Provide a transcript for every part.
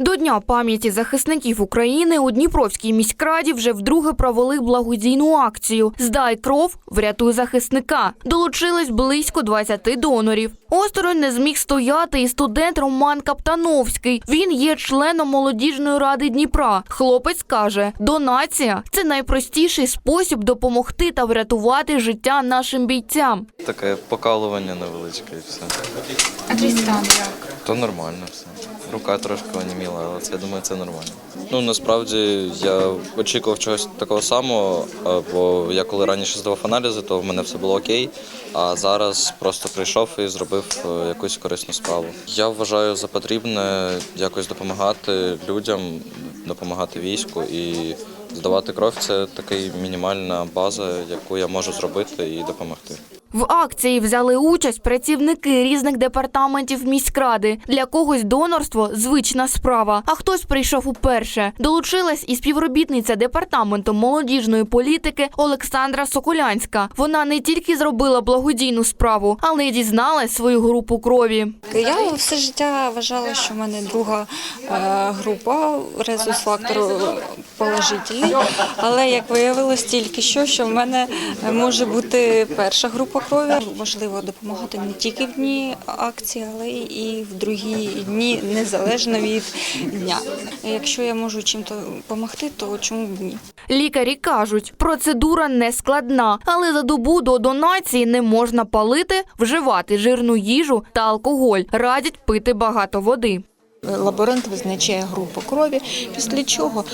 До Дня пам'яті захисників України у Дніпровській міськраді вже вдруге провели благодійну акцію Здай кров, врятуй захисника. Долучились близько 20 донорів. Осторонь не зміг стояти і студент Роман Каптановський. Він є членом молодіжної ради Дніпра. Хлопець каже, донація це найпростіший спосіб допомогти та врятувати життя нашим бійцям. Таке покалування невеличке і все. А твій стан як? То нормально все. Рука трошки оніміла, але це я думаю, це нормально. Ну насправді я очікував чогось такого самого, бо я коли раніше здавав аналізи, то в мене все було окей. А зараз просто прийшов і зробив е, якусь корисну справу. Я вважаю за потрібне якось допомагати людям, допомагати війську і здавати кров це така мінімальна база, яку я можу зробити і допомогти. В акції взяли участь працівники різних департаментів міськради. Для когось донорство звична справа, а хтось прийшов уперше. Долучилась і співробітниця департаменту молодіжної політики Олександра Соколянська. Вона не тільки зробила благодійну справу, але й дізналась свою групу крові. Я все життя вважала, що в мене друга е, група резус фактору положительний. Але як виявилось тільки що, що в мене може бути перша група крові. Важливо допомагати не тільки в дні акції, але і в другі дні, незалежно від дня. Якщо я можу чим-то допомогти, то чому б ні? Лікарі кажуть, процедура не складна, але за добу до донації не можна палити, вживати жирну їжу та алкоголь. Радять пити багато води. Лаборант визначає групу крові, після чого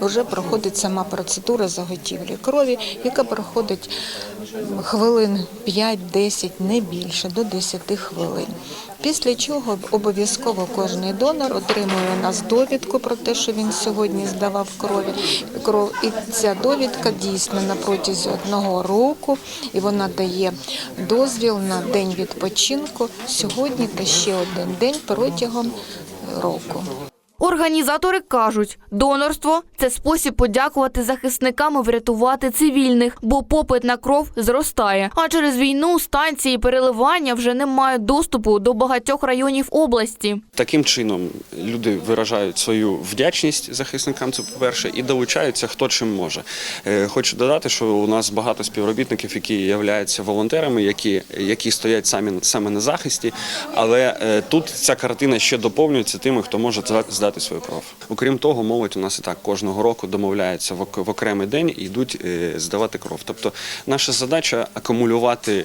вже проходить сама процедура заготівлі крові, яка проходить хвилин 5-10, не більше, до 10 хвилин. Після чого обов'язково кожний донор отримує у нас довідку про те, що він сьогодні здавав крові. кров. І ця довідка дійсна на протязі одного року, і вона дає дозвіл на день відпочинку сьогодні та ще один день протягом року. Організатори кажуть, донорство це спосіб подякувати захисникам і врятувати цивільних, бо попит на кров зростає. А через війну станції переливання вже не мають доступу до багатьох районів області. Таким чином люди виражають свою вдячність захисникам. Це по-перше, і долучаються хто чим може. Е, Хочу додати, що у нас багато співробітників, які являються волонтерами, які, які стоять самі саме на захисті. Але е, тут ця картина ще доповнюється тими, хто може здати свою кров. Окрім того, молодь у нас і так кожного року домовляється в окремий день і йдуть е, здавати кров. Тобто наша задача акумулювати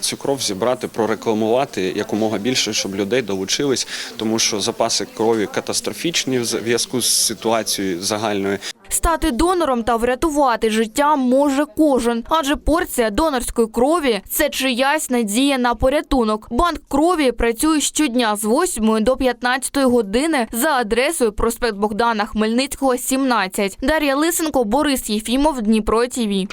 цю кров, зібрати, прорекламувати якомога більше, щоб людей долучились, тому що запаси крові катастрофічні в зв'язку з ситуацією загальною. Стати донором та врятувати життя може кожен, адже порція донорської крові це чиясь надія на порятунок. Банк крові працює щодня з 8 до 15 години за адресою проспект Богдана Хмельницького, 17. Дар'я Лисенко, Борис Єфімов, Дніпро ТІВІ.